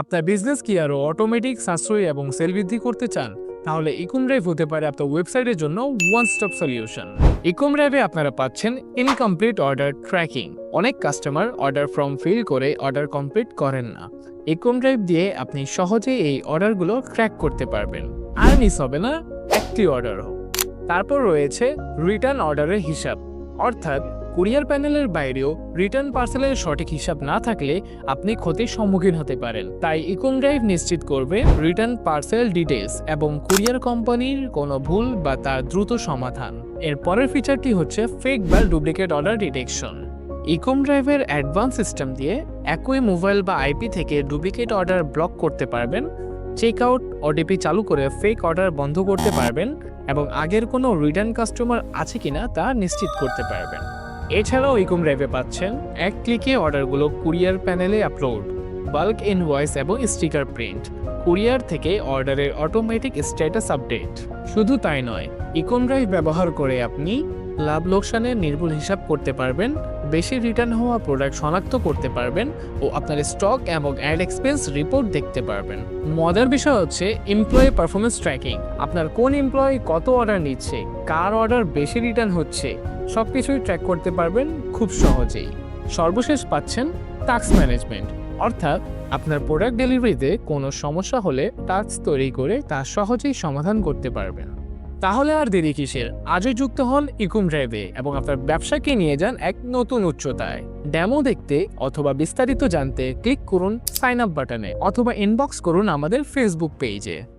আপনার বিজনেস কি আরও অটোমেটিক সাশ্রয়ী এবং সেল বৃদ্ধি করতে চান? তাহলে ইকম ড্রাইভ হতে পারে আপনার ওয়েবসাইটের জন্য ওয়ান স্টপ সলিউশন ইকম ড্রাইভে আপনারা পাচ্ছেন ইনকমপ্লিট অর্ডার ট্র্যাকিং অনেক কাস্টমার অর্ডার ফর্ম ফিল করে অর্ডার কমপ্লিট করেন না। ইকম ড্রাইভ দিয়ে আপনি সহজে এই অর্ডারগুলো ট্র্যাক করতে পারবেন। আর মিস হবে না, একটি অর্ডারও তারপর রয়েছে রিটার্ন অর্ডারের হিসাব। অর্থাৎ কুরিয়ার প্যানেলের বাইরেও রিটার্ন পার্সেলের সঠিক হিসাব না থাকলে আপনি ক্ষতির সম্মুখীন হতে পারেন। তাই ইকম ড্রাইভ নিশ্চিত করবে রিটার্ন পার্সেল ডিটেলস এবং কুরিয়ার কোম্পানির কোনো ভুল বা তার দ্রুত সমাধান। এর পরের ফিচারটি হচ্ছে ফেক বা ডুপ্লিকেট অর্ডার ডিটেকশন ইকম ড্রাইভের অ্যাডভান্স সিস্টেম দিয়ে একই মোবাইল বা আইপি থেকে ডুপ্লিকেট অর্ডার ব্লক করতে পারবেন চেক আউট ওটিপি চালু করে ফেক অর্ডার বন্ধ করতে পারবেন এবং আগের কোনো রিটার্ন কাস্টমার আছে কিনা তা নিশ্চিত করতে পারবেন। এছাড়াও ইকুম র্যাবে পাচ্ছেন এক ক্লিকে অর্ডারগুলো কুরিয়ার প্যানেলে আপলোড বাল্ক ইনভয়েস এবং স্টিকার প্রিন্ট কুরিয়ার থেকে অর্ডারের অটোমেটিক স্ট্যাটাস আপডেট শুধু তাই নয় ইকোন ড্রাইভ ব্যবহার করে আপনি লাভ লোকসানের নির্ভুল হিসাব করতে পারবেন বেশি রিটার্ন হওয়া প্রোডাক্ট শনাক্ত করতে পারবেন ও আপনার স্টক এবং অ্যাড এক্সপেন্স রিপোর্ট দেখতে পারবেন। মজার বিষয় হচ্ছে এমপ্লয়ি পারফরমেন্স ট্র্যাকিং আপনার কোন এমপ্লয়ি কত অর্ডার নিচ্ছে, কার অর্ডার বেশি রিটার্ন হচ্ছে সব কিছুই ট্র্যাক করতে পারবেন খুব সহজেই। সর্বশেষ পাচ্ছেন টাস্ক ম্যানেজমেন্ট অর্থাৎ আপনার প্রোডাক্ট ডেলিভারিতে কোনো সমস্যা হলে টাস্ক তৈরি করে তা সহজেই সমাধান করতে পারবেন। তাহলে আর দেরি কিসের? আজই যুক্ত হন ইকুম ড্রাইভে এবং আপনার ব্যবসাকে নিয়ে যান এক নতুন উচ্চতায়। ডেমো দেখতে অথবা বিস্তারিত জানতে ক্লিক করুন সাইন আপ বাটনে অথবা ইনবক্স করুন আমাদের ফেসবুক পেজে।